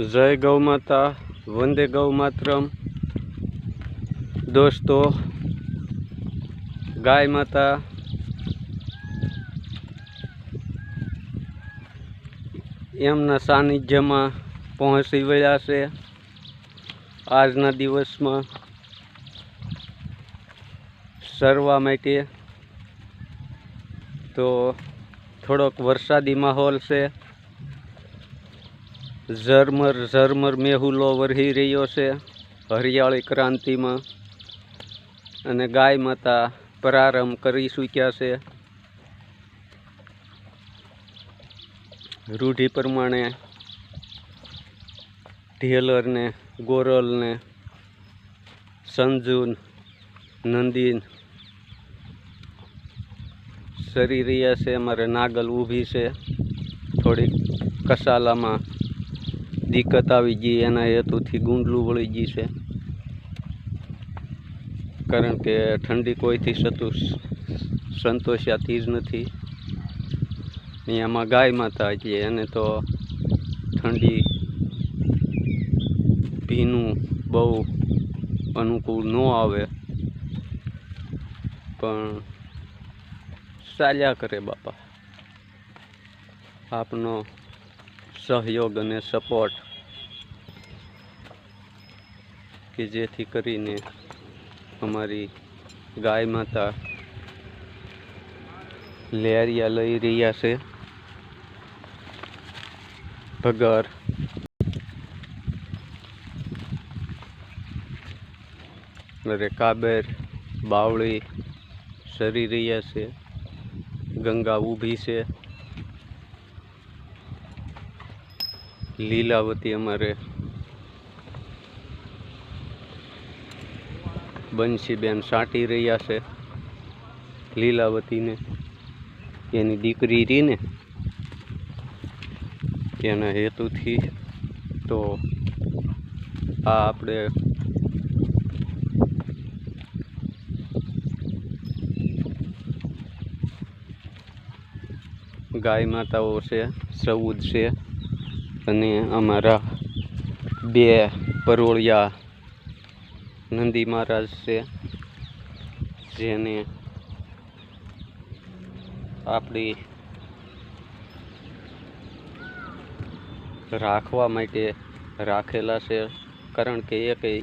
જય ગૌ માતા, વંદે ગૌ માતરમ. દોસ્તો, ગાય માતા, એમના સાનિધ્યમાં પહોંચી વળ્યા છે આજના દિવસમાં. સરવા માટે તો થોડોક વરસાદી માહોલ છે. ઝરમર ઝરમર મેહુલો વરહી રહ્યો છે હરિયાળી ક્રાંતિમાં. અને ગાય માતા પ્રારંભ કરી ચૂક્યા છે. રૂઢિ પ્રમાણે ઢેલરને, ગોરલને, સંજુન, નંદીન સરી રહ્યા છે. અમારે નાગલ ઊભી છે થોડીક કસાલામાં. દિક્કત આવી ગઈ, એના હેતુથી ગુંડલું વળી ગઈ છે. કારણ કે ઠંડી કોઈથી સતુ સંતોષાતી જ નથી. ને એમાં ગાય માતા એટલે એને તો ઠંડી ભીનું બહુ અનુકૂળ ન આવે. પણ ચાલ્યા કરે બાપા. આપનો સહયોગ અને સપોર્ટ કે જેથી કરીને અમારી ગાય માતા લેરિયા લઈ રહ્યા છે. ભગર. અરે કાબર, બાવળી, સરી રહ્યા છે. ગંગા ઊભી છે. લીલાવતી અમારે. બંશીબેન સાંટી રહ્યા છે લીલાવતીને એની દીકરી રીને એના હેતુથી તો આ આપણે ગાય માતાઓ છે ચૌદ છે. અને અમારા બે પરોળિયા નંદી મહારાજ છે, જેને આપણી રાખવા માટે રાખેલા છે, કારણ કે એ કંઈ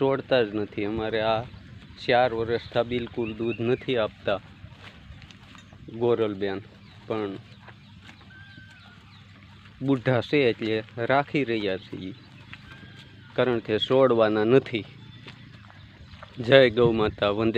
છોડતા જ નથી. અમારે આ ચાર વર્ષથી બિલકુલ દૂધ નથી આપતા ગોરલબેન. પણ બુઢા છે એટલે રાખી રહ્યા છીએ. કારણ કે છોડવાના નથી. જય ગૌ માતા વંદે